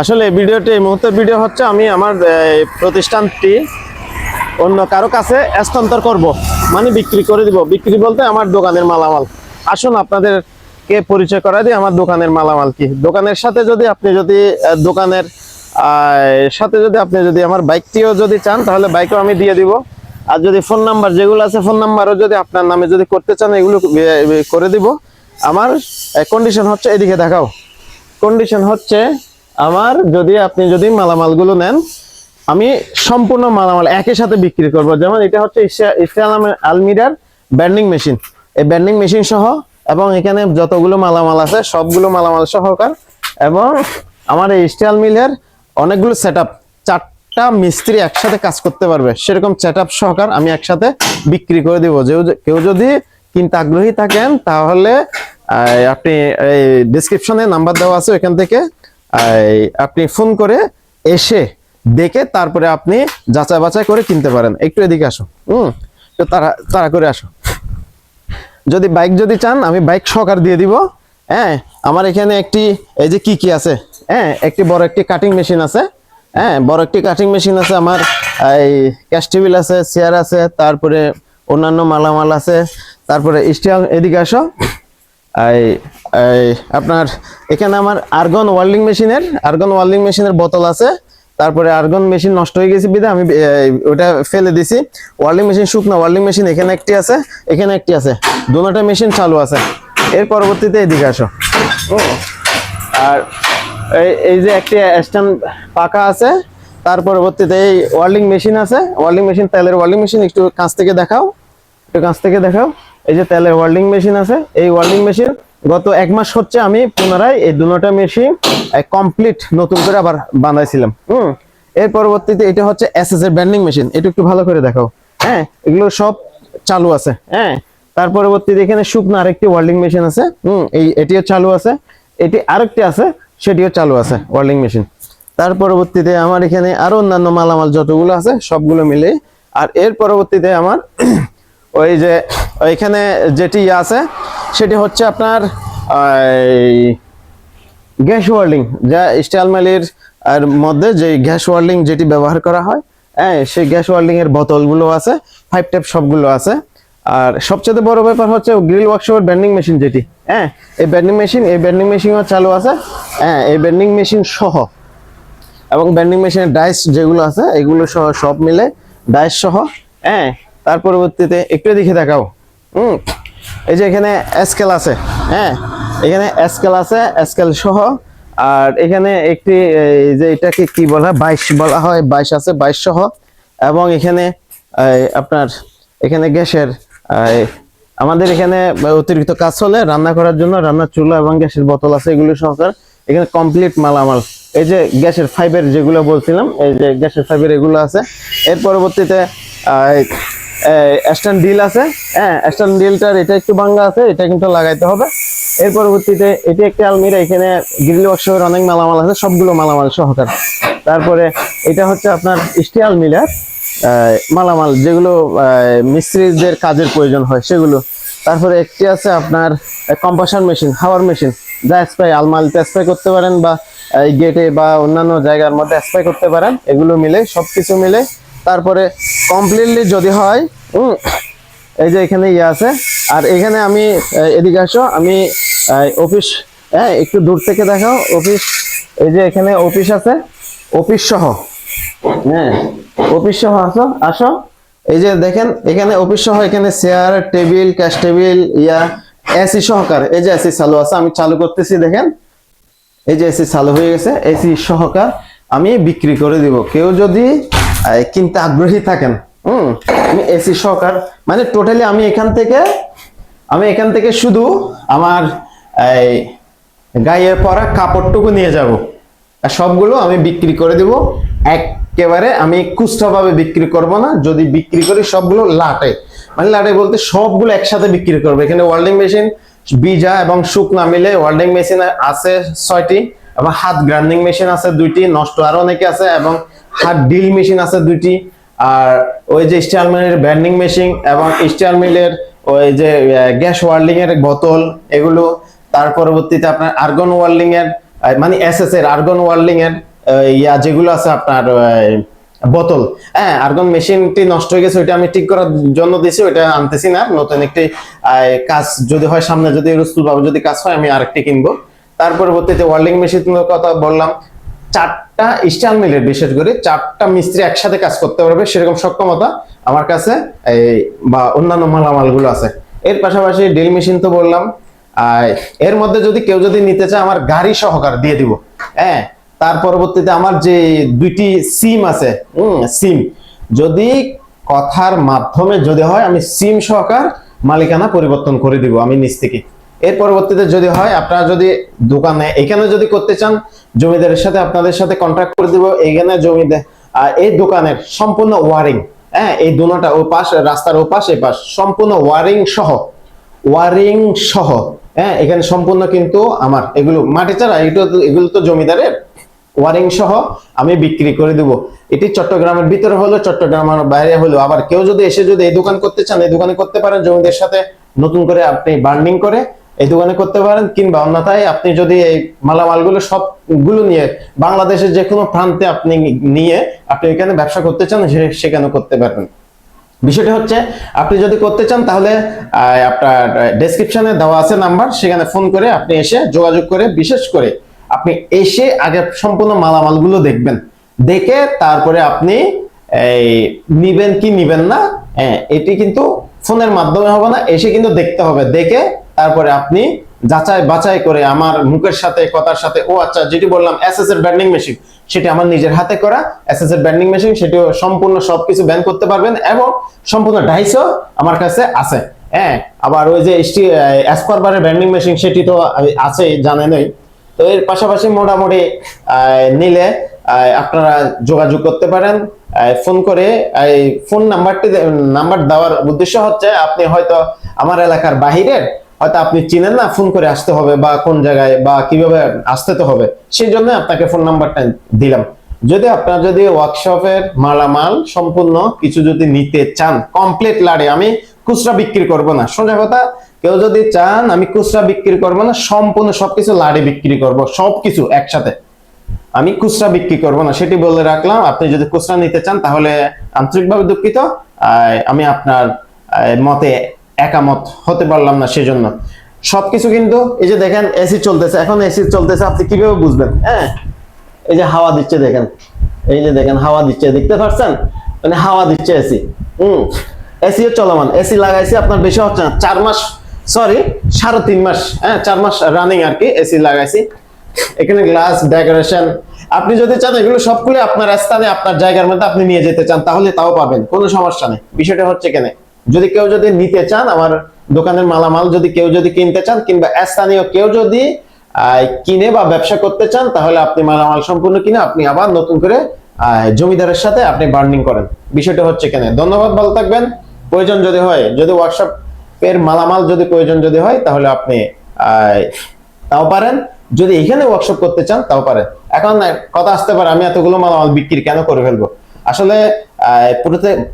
আসলে ভিডিওটি এই মুহূর্তের ভিডিও হচ্ছে আমি আমার প্রতিষ্ঠানটি অন্য কারও কাছে হস্তান্তর করব মানে বিক্রি করে দিব। বিক্রি বলতে আমার দোকানের মালামাল। আসুন আপনাদের কে পরিচয় করা দিই, আমার দোকানের মালামাল কি। দোকানের সাথে যদি আপনি যদি দোকানের সাথে যদি আপনি যদি আমার বাইকটিও যদি চান, তাহলে বাইকও আমি দিয়ে দিব। আর যদি ফোন নাম্বার যেগুলো আছে, ফোন নাম্বারও যদি আপনার নামে যদি করতে চান, এগুলো করে দিব। আমার কন্ডিশন হচ্ছে এদিকে দেখাও। কন্ডিশন হচ্ছে আমার যদি আপনি যদি মালামালগুলো নেন, আমি সম্পূর্ণ মালামাল একই সাথে বিক্রি করব। যেমন এটা হচ্ছে আম- আলমিরার ব্যান্ডিং মেশিন। এই ব্যান্ডিং মেশিন সহ এবং এখানে যতগুলো মালামাল আছে, সবগুলো মালামাল সহকার এবং আমার এই স্টিল মিলের অনেকগুলো সেট আপ চারটা মিস্ত্রি একসাথে কাজ করতে পারবে। সেরকম সেট আপ সহকার আমি একসাথে বিক্রি করে দিব। যে কেউ যদি কিনতে আগ্রহী থাকেন, তাহলে আপনি এই ডিসক্রিপশনে নাম্বার দেওয়া আছে ওইখান থেকে। আপনি ফোন করে এসে দেখে তারপরে আপনি যাচাই বাছাই করে কিনতে পারেন। একটু এদিকে আসো। হুম, তো তারা তারা করে আসো। যদি বাইক যদি চান, আমি বাইক সহকার দিয়ে দিব। হ্যাঁ আমার এখানে একটি, এই যে কি কি আছে? হ্যাঁ একটি বড় একটি কাটিং মেশিন আছে। হ্যাঁ বড় একটি কাটিং মেশিন আছে আমার। এই ক্যাশ টেবিল আছে চেয়ার আছে, তারপরে অন্যান্য মালামাল আছে। তারপরে স্টিল এদিকে আসো। এই আপনার, এখানে আমার আর্গন ওয়েল্ডিং মেশিনের আর্গন ওয়েল্ডিং মেশিনের বোতল আছে। তারপরে আর্গন মেশিন নষ্ট হয়ে গেছে বিধে আমি ওটা ফেলে দিছি। ওয়েল্ডিং মেশিন শুকনো ওয়েল্ডিং মেশিন এখানে একটি আছে, এখানে একটি আছে। দুটোটা মেশিন চালু আছে। এর পরবর্তীতে এদিকে আসো। আর এই এই যে একটি স্ট্যান্ড পাকা আছে, তার পরবর্তীতে এই ওয়েল্ডিং মেশিন আছে। ওয়েল্ডিং মেশিন তেলের ওয়েল্ডিং মেশিন একটু কাছ থেকে দেখাও। একটু কাছ থেকে দেখাও। এই যে তেলের ওয়েল্ডিং মেশিন আছে, এই ওয়েল্ডিং মেশিন গত এক মাস হচ্ছে আমি পুনরায় এই দুটোটা মেশিন কমপ্লিট নতুন করে আবার বানাইছিলাম। হুম, এর পরবর্তীতে এটা হচ্ছে এস এস এর ব্যান্ডিং মেশিন এটা একটু ভালো করে দেখাও। হ্যাঁ এগুলো সব চালু আছে। হ্যাঁ তার পরবর্তীতে এখানে শুকনো আরেকটি ওয়েল্ডিং মেশিন আছে। হুম, এই, এটিও চালু আছে। এটি আরেকটি আছে, সেটিও চালু আছে ওয়েল্ডিং মেশিন তার পরবর্তীতে আমার এখানে আরও অন্যান্য মালামাল যতগুলো আছে, সবগুলো মিলে আর এর পরবর্তীতে আমার ওই যে ওইখানে যেটি ইয়ে আছে, সেটি হচ্ছে আপনার গ্যাস ওয়ার্লিং, যা স্টাইল মাইলের আর মধ্যে যে গ্যাস ওয়ার্লিং যেটি ব্যবহার করা হয় হ্যাঁ সেই গ্যাস ওয়ার্লিং এর বোতলগুলো আছে ফাইভ টাইপ সবগুলো আছে। আর সবচেয়ে বড় ব্যাপার হচ্ছে গ্রিল ওয়ার্কশপের ব্যান্ডিং মেশিন যেটি হ্যাঁ এই ব্যান্ডিং মেশিন, এই ব্যান্ডিং মেশিনও চালু আছে হ্যাঁ এই ব্যান্ডিং মেশিন সহ, এবং ব্যান্ডিং মেশিনের ডাইস যেগুলো আছে, এগুলো সহ সব মিলে ডাইস সহ হ্যাঁ তার পরবর্তীতে একটু দেখে দেখাও। হুম, এই যে এখানে স্কেল আছে হ্যাঁ এখানে স্কেল আছে স্কেল সহ, আর এখানে একটি যে এটাকে কি বলা হয় বাইশ বলা হয়, বাইশ আছে, বাইশ সহ, এবং এখানে আপনার, এখানে গ্যাসের আমাদের এখানে অতিরিক্ত কাজ হলে রান্না করার জন্য রান্নার চুলা এবং গ্যাসের বোতল আছে, এগুলো সহকার এখানে কমপ্লিট মালামাল। এই যে গ্যাসের ফাইবার যেগুলো বলছিলাম, এই যে গ্যাসের ফাইবার এগুলো আছে। এর পরবর্তীতে স্ট্যান্ড ডিল আছে। হ্যাঁ স্ট্যান্ড ডিলটার এটা একটু ভাঙ্গা আছে, এটা কিন্তু লাগাইতে হবে। এর পরবর্তীতে এটি একটি আলমিরা, এখানে গ্রিল ওয়ার্কশপের অনেক মালামাল আছে, সবগুলো মালামাল সহকার। তারপরে এটা হচ্ছে আপনার স্টিল মিলার মালামাল, যেগুলো মিস্ত্রিদের কাজের প্রয়োজন হয়, সেগুলো। তারপরে একটি আছে আপনার কম্পাসার মেশিন হাওয়ার মেশিন যা স্প্রে আলমারিতে স্প্রে করতে পারেন বা গেটে বা অন্যান্য জায়গার মধ্যে স্প্রে করতে পারেন। এগুলো মিলে, সবকিছু মিলে তারপরে কমপ্লিটলি যদি হয় এই যে এখানে ইয়ে আছে, আর এখানে আমি এদিকে আসো, আমি অফিস হ্যাঁ একটু দূর থেকে দেখাও অফিস এই যে এখানে অফিস আছে অফিস সহ হ্যাঁ অফিস সহ আসো আসো, এই যে দেখেন, এখানে অফিস সহ, এখানে চেয়ার টেবিল ক্যাশ টেবিল ইয়া এসি সহকার, এই যে এসি চালু আছে, আমি চালু করতেছি, দেখেন, এই যে এসি চালু হয়ে গেছে এসি সহকার আমি বিক্রি করে দিব। কেউ যদি কিনতে আগ্রহী থাকেন। হুম, আমি এসি সহকার। মানে টোটালি আমি এখান থেকে, আমি এখান থেকে শুধু আমার, এই গায়ে পরা কাপড়টুকু নিয়ে যাব। আর সবগুলো আমি বিক্রি করে দিব। একেবারে আমি খুচরাভাবে বিক্রি করব না। যদি বিক্রি করি, সবগুলো লাটে। মানে লাটে বলতে সবগুলো একসাথে বিক্রি করব। এখানে ওয়েল্ডিং মেশিন বিজা এবং শুকনা মিলে ওয়েল্ডিং মেশিন আছে ছয়টি, এবং হাত গ্রাইন্ডিং মেশিন আছে দুইটি, নষ্ট আরও অনেকে আছে, এবং হাত ডিল মেশিন আছে দুইটি, আর ওই যে স্টিল মিলের ব্যান্ডিং মেশিন এবং স্টিল মিলের ওই যে গ্যাস ওয়ার্ল্ডিং এর বোতল, এগুলো, তার পরবর্তীতে আপনার আর্গন ওয়ার্ল্ডিং এর মানে এস এস এর আর্গন ওয়ার্ল্ডিং এর ইয়া যেগুলো আছে আপনার বোতল। হ্যাঁ আর্গন মেশিনটি নষ্ট হয়ে গেছে, ওইটা আমি ঠিক করার জন্য দিয়েছি ওইটা আনতেছি না। নতুন একটি কাজ যদি হয়, সামনে যদি রুস্তুল বাবু যদি কাজ হয়, আমি আরেকটি কিনবো। তার পরবর্তীতে ওয়ার্ল্ডিং মেশিনের কথা বললাম চারটা স্টাইল মিলের, বিশেষ করে চারটা মিস্ত্রি একসাথে কাজ করতে পারবে, সেরকম সক্ষমতা আমার কাছে এই বা অন্যান্য মালামালগুলো আছে। এর পাশাপাশি ড্রিল মেশিন তো বললাম এর মধ্যে যদি কেউ যদি নিতে চায় আমার গাড়ি সহকার দিয়ে দিব। হ্যাঁ তার পরবর্তীতে আমার যে দুইটি সিম আছে সিম, যদি কথার মাধ্যমে যদি হয় আমি সিম সহকার মালিকানা পরিবর্তন করে দিব আমি নিচ থেকে। এর পরবর্তীতে যদি হয়, আপনারা যদি দোকানে এখানে যদি করতে চান, জমিদারের সাথে আপনাদের সাথে কন্ট্রাক্ট করে দিব। এইখানে জমিদার এই দোকানের সম্পূর্ণ ওয়ারিং হ্যাঁ এই দুটোটা ও পাশ, রাস্তার ও পাশ এ পাশ, সম্পূর্ণ ওয়ারিং সহ ওয়ারিং সহ হ্যাঁ এখানে সম্পূর্ণ কিন্তু আমার এগুলো মাটি তো- এগুলো তো জমিদারের ওয়ারিং সহ আমি বিক্রি করে দেব। এটি চট্টগ্রামের ভিতরে হলো চট্টগ্রামের বাইরে হলো। আবার কেউ যদি এসে যদি এই দোকান করতে চান, এই দোকানে করতে পারেন জমিদের সাথে নতুন করে আপনি বার্নিং করে এই দোকানে করতে পারেন, কিংবা অন্যথায় আপনি যদি এই মালামালগুলো সবগুলো নিয়ে বাংলাদেশের যে কোনো প্রান্তে আপনি নিয়ে আপনি এখানে ব্যবসা করতে চান সেখানে করতে পারবেন। বিষয়টা হচ্ছে, আপনি যদি করতে চান, তাহলে আপনার ডেসক্রিপশনে দেওয়া আছে নাম্বার, সেখানে ফোন করে আপনি এসে যোগাযোগ করে, বিশেষ করে আপনি এসে আগে সম্পূর্ণ মালামালগুলো দেখবেন। দেখে তারপরে আপনি, এই, নিবেন কি নিবেন না হ্যাঁ এটি কিন্তু ফোনের মাধ্যমে হবে না, এসে কিন্তু দেখতে হবে। দেখে তারপরে আপনি যাচাই বাছাই করে আমার মুখের সাথে, কথার সাথে, ও আচ্ছা যেটি বললাম এস এস এর ব্যান্ডিং মেশিন সেটি আমার নিজের হাতে করা এস এস এর ব্যান্ডিং মেশিন সেটিও সম্পূর্ণ সবকিছু ব্যান করতে পারবেন এবং সম্পূর্ণ ডাইসও আমার কাছে আছে। হ্যাঁ আবার ওই যে অ্যাসপারবারের ব্যান্ডিং মেশিন সেটি তো আছে জানেনই তো এর পাশাপাশি মোটামুটি নিলে আপনারা যোগাযোগ করতে পারেন ফোন করে ফোন নাম্বারটি নাম্বার দেওয়ার উদ্দেশ্য হচ্ছে, আপনি হয়তো আমার এলাকার বাহিরের হয়তো আপনি চিনেন না, ফোন করে আসতে হবে বা কোন জায়গায় বা কীভাবে আসতে তো হবে। সেই জন্য আপনাকে ফোন নাম্বারটা দিলাম। যদি আপনার যদি ওয়ার্কশপের মালামাল সম্পূর্ণ কিছু যদি নিতে চান কমপ্লিট লাড়ে, আমি খুচরা বিক্রি করব না। সোজা কথা, কেউ যদি চান আমি খুচরা বিক্রি করব না, সম্পূর্ণ সবকিছু লাড়ে বিক্রি করব, সবকিছু একসাথে। আমি খুচরা বিক্রি করব না, সেটি বলে রাখলাম। আপনি যদি খুচরা নিতে চান, তাহলে আন্তরিকভাবে দুঃখিত। আমি আপনার মতে একামত হতে পারলাম না সেজন্য। সবকিছু কিন্তু এই যে দেখেন এসি চলতেছে। এখন এসি চলতেছে, আপনি কীভাবে বুঝবেন? হ্যাঁ? এই যে হাওয়া দিচ্ছে দেখেন। এই যে দেখেন, হাওয়া দিচ্ছে। দেখতে পাচ্ছেন মানে হাওয়া দিচ্ছে এসি হুম। এসিও চলমান। এসি লাগাইছি আপনার বেশি হচ্ছে না। চার মাস সরি সাড়ে তিন মাস হ্যাঁ চার মাস রানিং আর কি এসি লাগাইছি। এখানে গ্লাস ডেকোরেশন আপনি যদি চান, এগুলো সবগুলো আপনার স্থানে, আপনার জায়গার মধ্যে আপনি নিয়ে যেতে চান, তাহলে তাও পাবেন। কোনো সমস্যা নেই। বিষয়টা হচ্ছে কেন যদি কেউ যদি নিতে চান, আমার দোকানের মালামাল যদি কেউ যদি কিনতে চান, কিংবা স্থানীয় কেউ যদি কিনে বা ব্যবসা করতে চান, তাহলে আপনি মালামাল সম্পূর্ণ কিনে আপনি আবার নতুন করে জমিদারের সাথে আপনি বার্নিং করেন। বিষয়টা হচ্ছে কেন ধন্যবাদ, ভালো থাকবেন। প্রয়োজন যদি হয়, যদি ওয়ার্কশপ এর মালামাল যদি প্রয়োজন যদি হয়, তাহলে আপনি তাও পারেন। যদি এখানে ওয়ার্কশপ করতে চান, তাও পারেন। এখন কথা আসতে পারে, আমি এতগুলো মালামাল বিক্রি কেন করে ফেলব? আসলে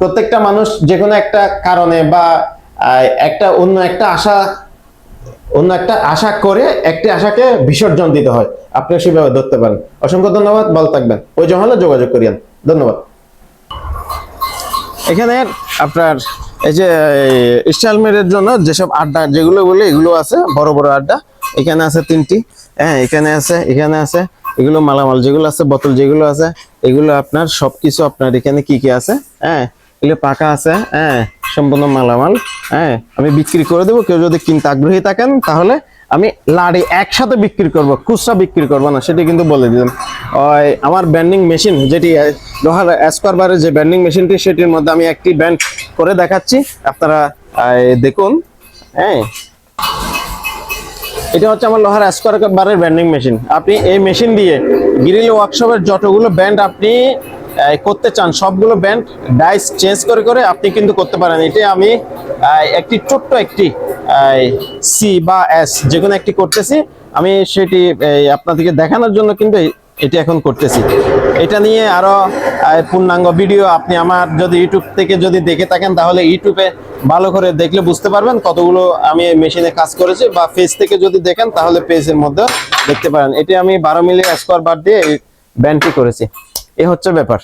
প্রত্যেকটা মানুষ যে কোনো একটা কারণে বা একটা অন্য একটা আশা, অন্য একটা আশা করে একটি আশাকে বিসর্জন দিতে হয়। আপনি সেভাবে ধরতে পারেন। অসংখ্য ধন্যবাদ, ভালো থাকবেন। ওই হলে যোগাযোগ করিয়েন। ধন্যবাদ। এখানে আপনার এই যে স্টাইলমেটের জন্য যেসব আড্ডা, যেগুলো বলে, এগুলো আছে, বড় বড় আড্ডা। এখানে আছে তিনটি। হ্যাঁ এখানে আছে এখানে আছে। এগুলো মালামাল যেগুলো আছে, বোতল যেগুলো আছে এগুলো আপনার সবকিছু আপনার এখানে কি কি আছে? হ্যাঁ এগুলো পাকা আছে হ্যাঁ সম্পূর্ণ মালামাল হ্যাঁ আমি বিক্রি করে দেবো। কেউ যদি কিনতে আগ্রহী থাকেন, তাহলে আমি লাড়ি একসাথে বিক্রি করব, খুচরা বিক্রি করব না, সেটা কিন্তু বলে দিলাম। ওই আমার ব্যান্ডিং মেশিন, যেটি লোহার স্কোয়ারবারের যে ব্যান্ডিং মেশিনটি, সেটির মধ্যে আমি একটি ব্যান্ড করে দেখাচ্ছি। আপনারা দেখুন হ্যাঁ এটা হচ্ছে আমার লোহার স্কোয়ার বারের ব্যান্ডিং মেশিন আপনি এই মেশিন দিয়ে গ্রিল ওয়ার্কশপের যতগুলো ব্যান্ড আপনি করতে চান, সবগুলো ব্যান্ড ডাইস চেঞ্জ করে করে আপনি কিন্তু করতে পারেন। এটা আমি একটি ছোট্ট একটি সি বা এস যে কোনো একটি করতেছি। আমি সেটি আপনাদেরকে দেখানোর জন্য কিন্তু এটি এখন করতেছি। এটা নিয়ে আরও পূর্ণাঙ্গ ভিডিও আপনি আমার যদি ইউটিউব থেকে যদি দেখে থাকেন, তাহলে ইউটিউবে ভালো করে দেখলে বুঝতে পারবেন কতগুলো আমি মেশিনে কাজ করেছি। বা পেজ থেকে যদি দেখেন, তাহলে পেজের মধ্যে দেখতে পারেন। এটি আমি বারো মিলি স্কোয়ার বার দিয়ে ব্যান্ডটি করেছি। এ হচ্ছে ব্যাপার।